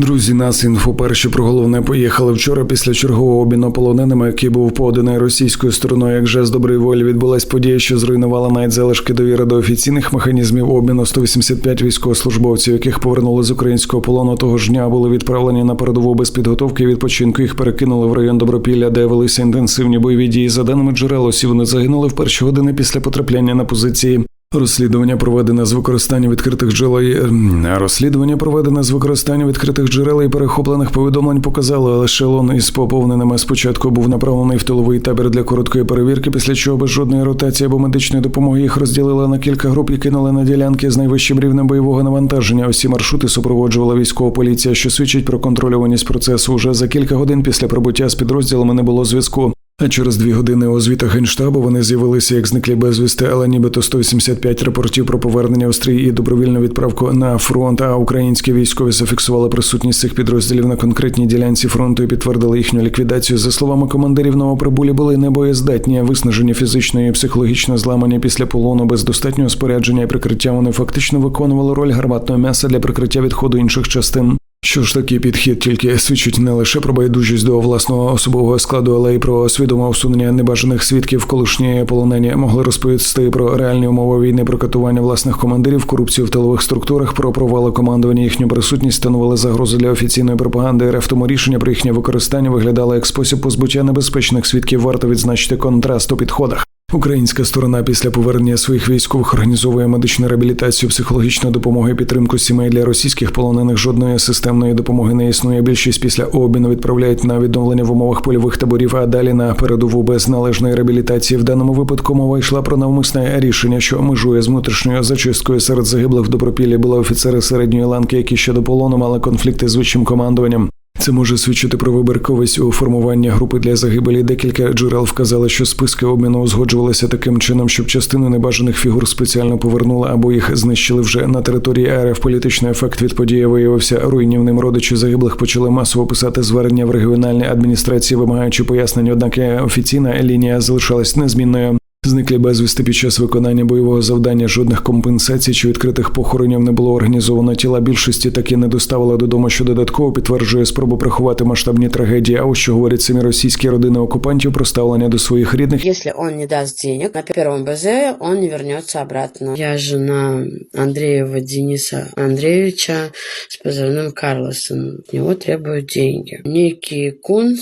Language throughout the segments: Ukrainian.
Друзі, нас інфо перші про головне поїхали вчора після чергового обміну полоненими, який був поданий російською стороною. Як жест доброї волі відбулась подія, що зруйнувала навіть залишки довіри до офіційних механізмів обміну 185 військовослужбовців, яких повернули з українського полону того ж дня, були відправлені на передову без підготовки і відпочинку. Їх перекинули в район Добропілля, де велися інтенсивні бойові дії. За даними джерел, усі вони загинули в перші години після потрапляння на позиції. Розслідування проведене з використанням відкритих джерел. і- ем, Розслідування проведене з використанням відкритих джерел і перехоплених повідомлень показало, лише лон із поповненими спочатку був направлений в тиловий табір для короткої перевірки, після чого без жодної ротації або медичної допомоги їх розділили на кілька груп і кинули на ділянки з найвищим рівнем бойового навантаження. Усі маршрути супроводжувала військова поліція, що свідчить про контрольованість процесу. Уже за кілька годин після прибуття з підрозділами не було зв'язку. А через дві години у звітах генштабу вони з'явилися як зниклі безвісти, але нібито 185 рапортів про повернення Острій і добровільну відправку на фронт. А українські військові зафіксували присутність цих підрозділів на конкретній ділянці фронту і підтвердили їхню ліквідацію. За словами командирів, новоприбулі були небоєздатні, виснажені фізично і психологічно зламані після полону без достатнього спорядження і прикриття. Вони фактично виконували роль гарматного м'яса для прикриття відходу інших частин. Що ж такий підхід тільки свідчить не лише про байдужість до власного особового складу, але й про свідоме усунення небажаних свідків колишні полонені могли розповісти про реальні умови війни, про катування власних командирів, корупцію в тилових структурах, про провали командування, їхню присутність становили загрозу для офіційної пропаганди РФ. Тому рішення про їхнє використання виглядало як спосіб позбуття небезпечних свідків. Варто відзначити контраст у підходах. Українська сторона після повернення своїх військових організовує медичну реабілітацію, психологічну допомогу і підтримку сімей для російських полонених. Жодної системної допомоги не існує. Більшість після обміну відправляють на відновлення в умовах польових таборів, а далі на передову без належної реабілітації. В даному випадку мова йшла про навмисне рішення, що межує з внутрішньою зачисткою серед загиблих в добропіллі. Були офіцери середньої ланки, які ще до полону мали конфлікти з вищим командуванням. Це може свідчити про вибірковість у формуванні групи для загибелі. Декілька джерел вказали, що списки обміну узгоджувалися таким чином, щоб частину небажаних фігур спеціально повернули або їх знищили вже на території РФ. Політичний ефект від події виявився руйнівним. Родичі загиблих почали масово писати звернення в регіональні адміністрації, вимагаючи пояснень. Однак офіційна лінія залишалась незмінною Зниклі безвісти під час виконання бойового завдання жодних компенсацій чи відкритих похоронів не було організовано. Тіла більшості таки не доставили додому, що додатково підтверджує спробу приховати масштабні трагедії. А ось що говорять самі російські родини окупантів про ставлення до своїх рідних. Если он не даст денег на первом БЗ, он не вернется обратно. Я жена Андреева Дениса Андреевича с позывным Карлосон. От него требуют деньги. Некий Кунс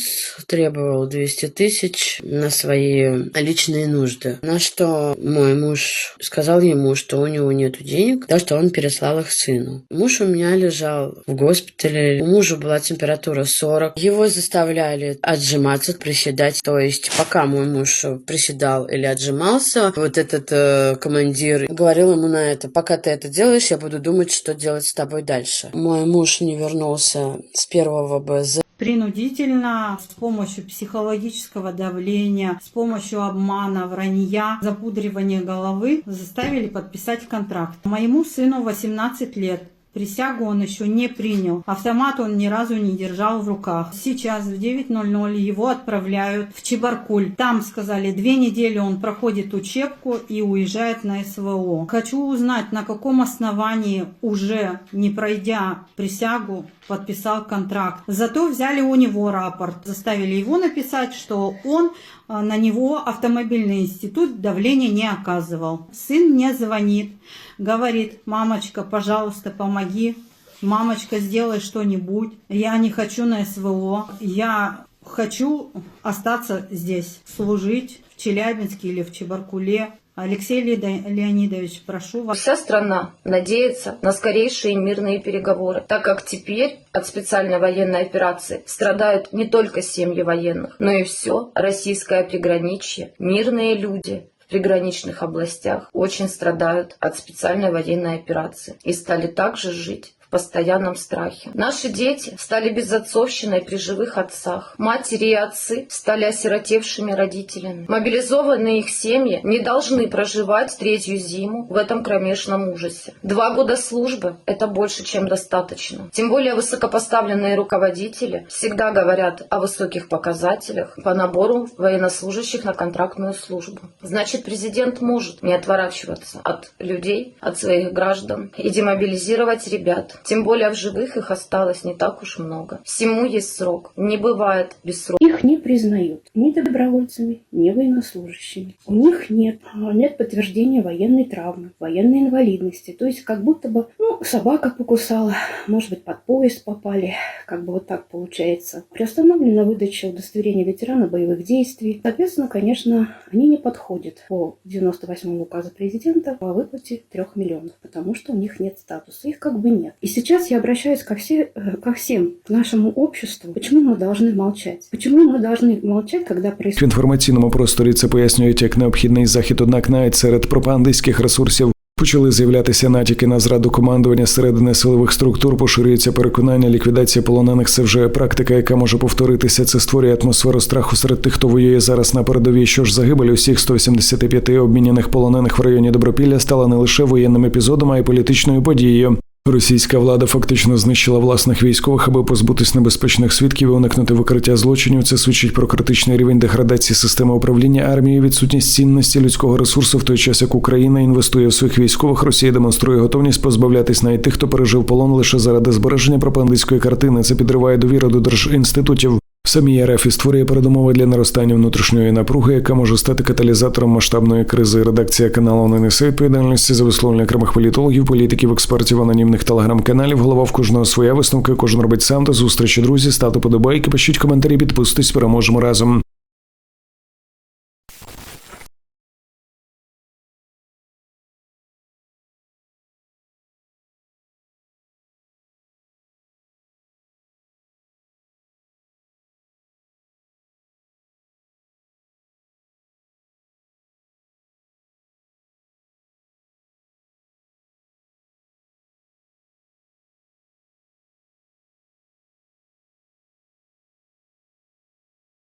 требовал 200 тысяч на свои личные На что мой муж сказал ему, что у него нет денег, да что он переслал их сыну. Муж у меня лежал в госпитале. У мужа была температура 40. Его заставляли отжиматься, приседать. То есть пока мой муж приседал или отжимался, вот этот э, командир говорил ему на это, пока ты это делаешь, я буду думать, что делать с тобой дальше. Мой муж не вернулся с первого БЗ. Принудительно с помощью психологического давления, с помощью обмана, вранья, запудривания головы заставили подписать контракт. Моему сыну 18 лет. Присягу он еще не принял. Автомат он ни разу не держал в руках. Сейчас в 9.00 его отправляют в Чебаркуль. Там, сказали, две недели он проходит учебку и уезжает на СВО. Хочу узнать, на каком основании, уже не пройдя присягу, подписал контракт. Зато взяли у него рапорт. Заставили его написать, что он на него автомобильный институт давления не оказывал. Сын мне звонит, говорит, мамочка, пожалуйста, помоги. Мамочка, сделай что-нибудь. Я не хочу на СВО. Я хочу остаться здесь, служить в Челябинске или в Чебаркуле. Алексей Леонидович, прошу вас. Вся страна надеется на скорейшие мирные переговоры, так как теперь от специальной военной операции страдают не только семьи военных, но и все российское приграничье. Мирные люди в приграничных областях очень страдают от специальной военной операции и стали также жить постоянном страхе. Наши дети стали безотцовщиной при живых отцах. Матери и отцы стали осиротевшими родителями. Мобилизованные их семьи не должны проживать третью зиму в этом кромешном ужасе. Два года службы – это больше, чем достаточно. Тем более высокопоставленные руководители всегда говорят о высоких показателях по набору военнослужащих на контрактную службу. Значит, президент может не отворачиваться от людей, от своих граждан и демобилизировать ребят. Тем более в живых их осталось не так уж много. Всему есть срок. Не бывает без срока. Их не признают ни добровольцами, ни военнослужащими. У них нет, а, нет подтверждения военной травмы, военной инвалидности. То есть как будто бы ну, собака покусала, может быть, под поезд попали, как бы вот так получается. Приостановлена выдача удостоверения ветерана боевых действий. Соответственно, конечно, они не подходят по 98 указу президента по выплате 3 миллионов, потому что у них нет статуса, их как бы нет. И сейчас я обращаюсь ко, все, э, ко всем, к нашему обществу. Почему мы должны молчать? Почему мы должны молчать, когда В происходит інформаційному просторі це пояснюють як необхідний захід, однак навіть серед пропагандистських ресурсів почали з'являтися натяки на зраду командування середини силових структур. Поширюється переконання, ліквідація полонених це вже практика, яка може повторитися. Це створює атмосферу страху серед тих, хто воює зараз на передовій. Що ж загибель усіх 175 обміняних полонених в районі Добропілля стала не лише воєнним епізодом, а й політичною подією. Російська влада фактично знищила власних військових, аби позбутись небезпечних свідків і уникнути викриття злочинів. Це свідчить про критичний рівень деградації системи управління армією, відсутність цінності людського ресурсу в той час, як Україна інвестує в своїх військових. Росія демонструє готовність позбавлятись навіть тих, хто пережив полон лише заради збереження пропагандистської картини. Це підриває довіру до держінститутів. В самій РФ і створює передумови для наростання внутрішньої напруги, яка може стати каталізатором масштабної кризи. Редакція каналу не несе відповідальності за висловлення окремих політологів, політиків, експертів, анонімних телеграм-каналів. Голова в кожного своя висновка. Кожен робить сам до зустрічі. Друзі, ставте подобайки, пишіть коментарі, підписуйтесь, переможемо разом.